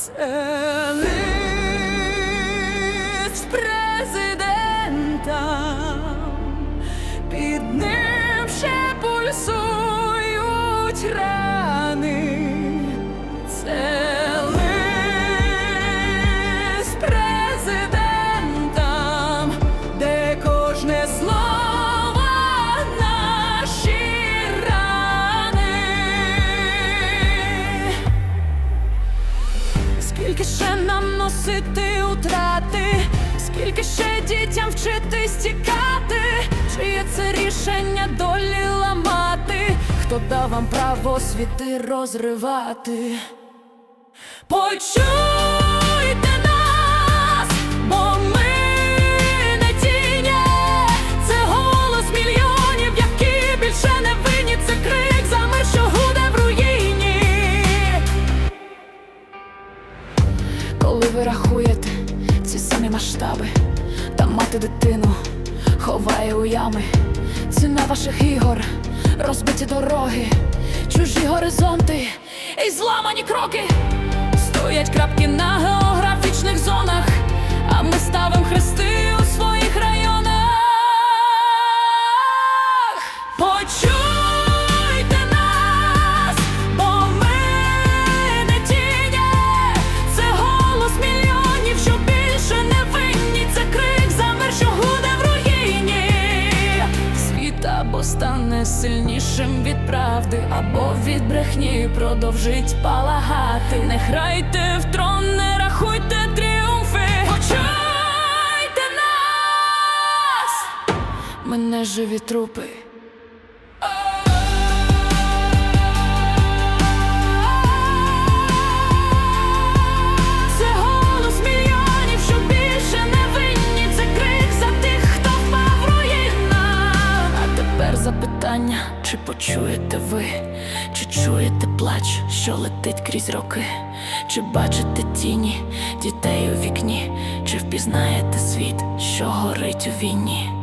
Це лист президента, під ним ще пульсують Скільки ще нам носити утрати, скільки ще дітям вчити стікати, чиє це рішення долі ламати, хто дав вам право світи розривати? Почуйте ви ці самі масштаби, та мати дитину ховає у ями, ціна ваших ігор, розбиті дороги, чужі горизонти і зламані кроки. Стоять крапки стане сильнішим від правди, або від брехні продовжить палагати. Не грайте в трон, не рахуйте тріумфи. Почуйте нас, ми не живі трупи. Запитання, чи почуєте ви, чи чуєте плач, що летить крізь роки, чи бачите тіні дітей у вікні, чи впізнаєте світ, що горить у війні?